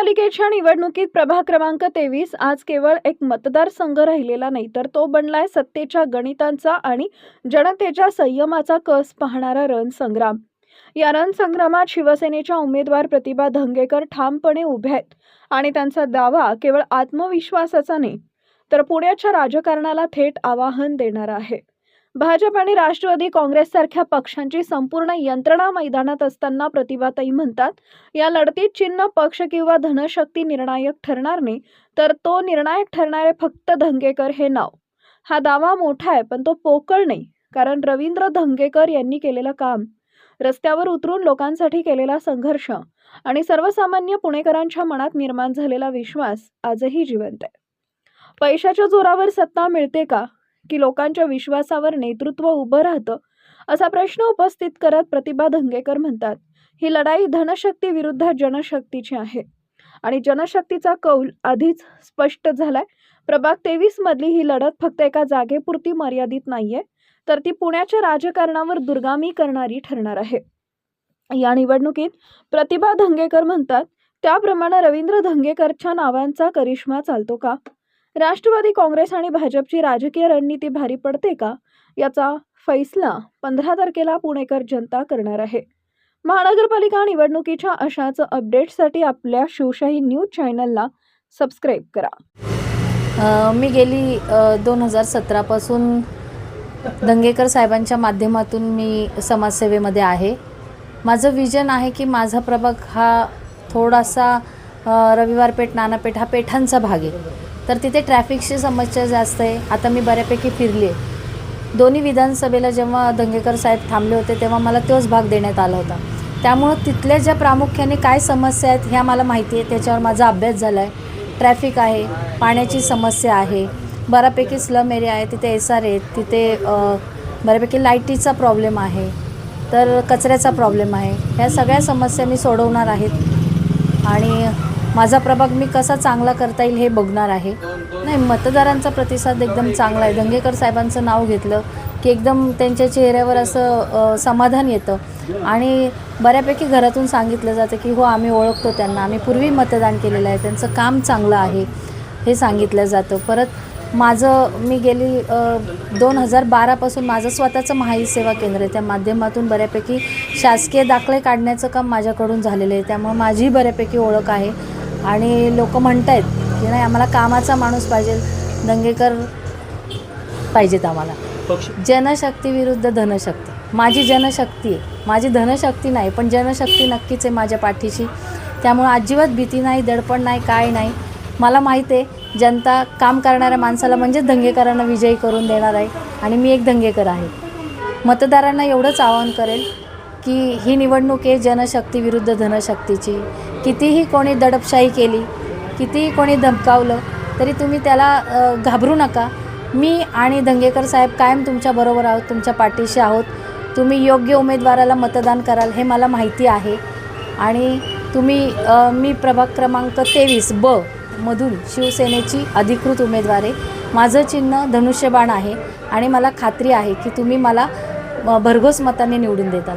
महापालिकेच्या निवडणुकीत प्रभाग क्रमांक तेवीस आज केवळ एक मतदारसंघ राहिलेला नाही तर तो बनलाय सत्तेच्या गणितांचा आणि जनतेच्या संयमाचा कस पाहणारा रणसंग्राम. या रणसंग्रामात शिवसेनेच्या उमेदवार प्रतिभा धंगेकर ठामपणे उभ्या आहेत आणि त्यांचा दावा केवळ आत्मविश्वासाचा नाही तर पुण्याच्या राजकारणाला थेट आवाहन देणारा आहे. भाजप आणि राष्ट्रवादी काँग्रेससारख्या पक्षांची संपूर्ण यंत्रणा मैदानात असताना प्रतिभाताई म्हणतात या लढतीत चिन्ह पक्ष किंवा धनशक्ती निर्णायक ठरणार नाही तर तो निर्णायक ठरणारे फक्त धंगेकर हे नाव. हा दावा मोठा आहे पण तो पोकळ नाही कारण रवींद्र धंगेकर यांनी केलेलं काम रस्त्यावर उतरून लोकांसाठी केलेला संघर्ष आणि सर्वसामान्य पुणेकरांच्या मनात निर्माण झालेला विश्वास आजही जिवंत आहे. पैशाच्या जोरावर सत्ता मिळते का? की लोकांच्या विश्वासावर नेतृत्व उभं राहतं असा प्रश्न उपस्थित करत प्रतिभा धंगेकर म्हणतात ही लढाई धनशक्ती विरुद्ध जनशक्तीची आहे. आणि जनशक्तीचा कौल आधीच स्पष्ट झालाय. प्रभाग तेवीस मधली ही लढत फक्त एका जागेपुरती मर्यादित नाहीये तर ती पुण्याच्या राजकारणावर दुर्गामी करणारी ठरणार आहे. या निवडणुकीत प्रतिभा धंगेकर म्हणतात त्याप्रमाणे रवींद्र धंगेकरच्या नावांचा करिश्मा चालतो का? राष्ट्रवादी काँग्रेस आणि भाजपची राजकीय रणनीती भारी पडते का? याचा फैसला पंधरा तारखेला पुणेकर जनता करणार आहे. महानगरपालिका निवडणुकीच्या अशाच अपडेट्ससाठी आपल्या शिवशाही न्यूज चॅनलला सबस्क्राईब करा. मी गेली दोन हजार सतरापासून दंगेकर साहेबांच्या माध्यमातून मी समाजसेवेमध्ये आहे. माझं विजन आहे की माझा प्रभाग हा थोडासा रविवार पेठ नानापेठ हा पेठांचा भाग आहे. तर तिथे ट्रॅफिकची समस्या जास्त आहे. आता मी बऱ्यापैकी फिरली आहे. दोन्ही विधानसभेला जेव्हा दंगेकर साहेब थांबले होते तेव्हा मला तोच भाग देण्यात आला होता. त्यामुळं तिथल्या ज्या प्रामुख्याने काय समस्या आहेत ह्या मला माहिती आहे. त्याच्यावर माझा अभ्यास झाला आहे ट्रॅफिक आहे पाण्याची समस्या आहे बऱ्यापैकी स्लम एरिया आहे तिथे एस आर आहेत तिथे बऱ्यापैकी लाईटीचा प्रॉब्लेम आहे तर कचऱ्याचा प्रॉब्लेम आहे. ह्या सगळ्या समस्या मी सोडवणार आहेत. आणि माझा प्रभाग मी कसा चांगला करता येईल हे बघणार आहे. नाही मतदारांचा प्रतिसाद एकदम चांगला आहे. दंगेकर साहेबांचं नाव घेतलं की एकदम त्यांच्या चेहऱ्यावर असं समाधान येतं. आणि बऱ्यापैकी घरातून सांगितलं जातं की हो आम्ही ओळखतो त्यांना. आम्ही पूर्वी मतदान केलेलं आहे. त्यांचं काम चांगलं आहे हे सांगितलं जातं. परत माझं मी गेली दोन हजार बारापासून माझं स्वतःचं महाई सेवा केंद्र आहे. त्या माध्यमातून बऱ्यापैकी शासकीय दाखले काढण्याचं काम माझ्याकडून झालेलं आहे. त्यामुळे माझी बऱ्यापैकी ओळख आहे. आणि लोक म्हणत आहेत की नाही आम्हाला कामाचा माणूस पाहिजे दंगेकर पाहिजेत आम्हाला. जनशक्ती विरुद्ध धनशक्ती. माझी जनशक्ती आहे. माझी धनशक्ती नाही पण जनशक्ती नक्कीच आहे माझ्या पाठीशी. त्यामुळं अजिबात भीती नाही दडपण नाही काय नाही. मला माहीत आहे जनता काम करणाऱ्या माणसाला म्हणजेच दंगेकरांना विजयी करून देणार आहे आणि मी एक दंगेकर आहे. मतदारांना एवढंच आवाहन करेल की ही निवडणूक आहे जनशक्ती विरुद्ध धनशक्तीची. कितीही कोणी दडपशाही केली कितीही कोणी धमकावलं तरी तुम्ही त्याला घाबरू नका. मी आणि दंगेकर साहेब कायम तुमच्याबरोबर आहोत तुमच्या पाठीशी आहोत. तुम्ही योग्य उमेदवाराला मतदान कराल हे मला माहिती आहे. आणि तुम्ही मी प्रभाग क्रमांक तेवीस ब मधून शिवसेनेची अधिकृत उमेदवार आहे. माझं चिन्ह धनुष्यबाण आहे आणि मला खात्री आहे की तुम्ही मला भरघोस मताने निवडून देताल.